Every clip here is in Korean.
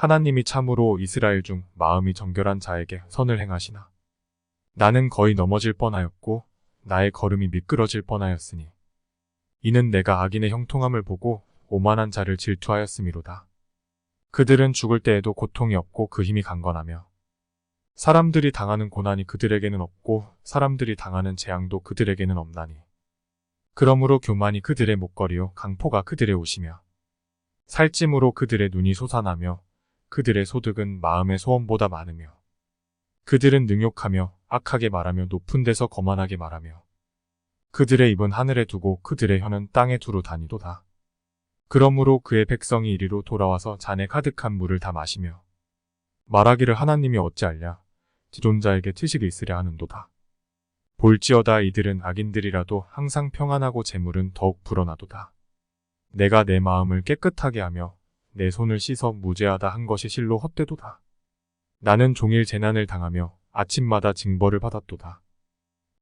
하나님이 참으로 이스라엘 중 마음이 정결한 자에게 선을 행하시나. 나는 거의 넘어질 뻔하였고 나의 걸음이 미끄러질 뻔하였으니 이는 내가 악인의 형통함을 보고 오만한 자를 질투하였음이로다. 그들은 죽을 때에도 고통이 없고 그 힘이 강건하며 사람들이 당하는 고난이 그들에게는 없고 사람들이 당하는 재앙도 그들에게는 없나니 그러므로 교만이 그들의 목걸이요 강포가 그들의 옷이며 살찜으로 그들의 눈이 솟아나며 그들의 소득은 마음의 소원보다 많으며 그들은 능욕하며 악하게 말하며 높은 데서 거만하게 말하며 그들의 입은 하늘에 두고 그들의 혀는 땅에 두루 다니도다. 그러므로 그의 백성이 이리로 돌아와서 잔에 가득한 물을 다 마시며 말하기를 하나님이 어찌하랴 지존자에게 트식이 있으랴 하는도다. 볼지어다 이들은 악인들이라도 항상 평안하고 재물은 더욱 불어나도다. 내가 내 마음을 깨끗하게 하며 내 손을 씻어 무죄하다 한 것이 실로 헛되도다. 나는 종일 재난을 당하며 아침마다 징벌을 받았도다.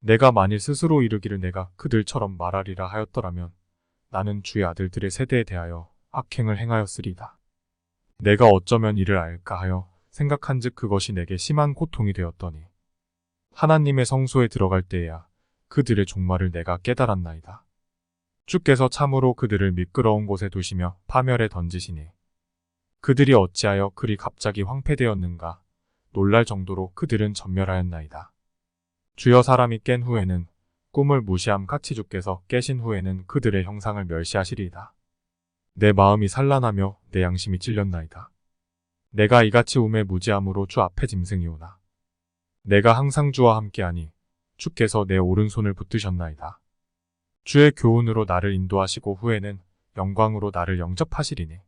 내가 만일 스스로 이르기를 내가 그들처럼 말하리라 하였더라면 나는 주의 아들들의 세대에 대하여 악행을 행하였으리다. 내가 어쩌면 이를 알까 하여 생각한즉 그것이 내게 심한 고통이 되었더니 하나님의 성소에 들어갈 때에야 그들의 종말을 내가 깨달았나이다. 주께서 참으로 그들을 미끄러운 곳에 두시며 파멸에 던지시니 그들이 어찌하여 그리 갑자기 황폐되었는가 놀랄 정도로 그들은 전멸하였나이다. 주여 사람이 깬 후에는 꿈을 무시함 같이 주께서 깨신 후에는 그들의 형상을 멸시하시리이다. 내 마음이 산란하며 내 양심이 찔렸나이다. 내가 이같이 움에 무지함으로 주 앞에 짐승이오나. 내가 항상 주와 함께하니 주께서 내 오른손을 붙드셨나이다. 주의 교훈으로 나를 인도하시고 후에는 영광으로 나를 영접하시리니.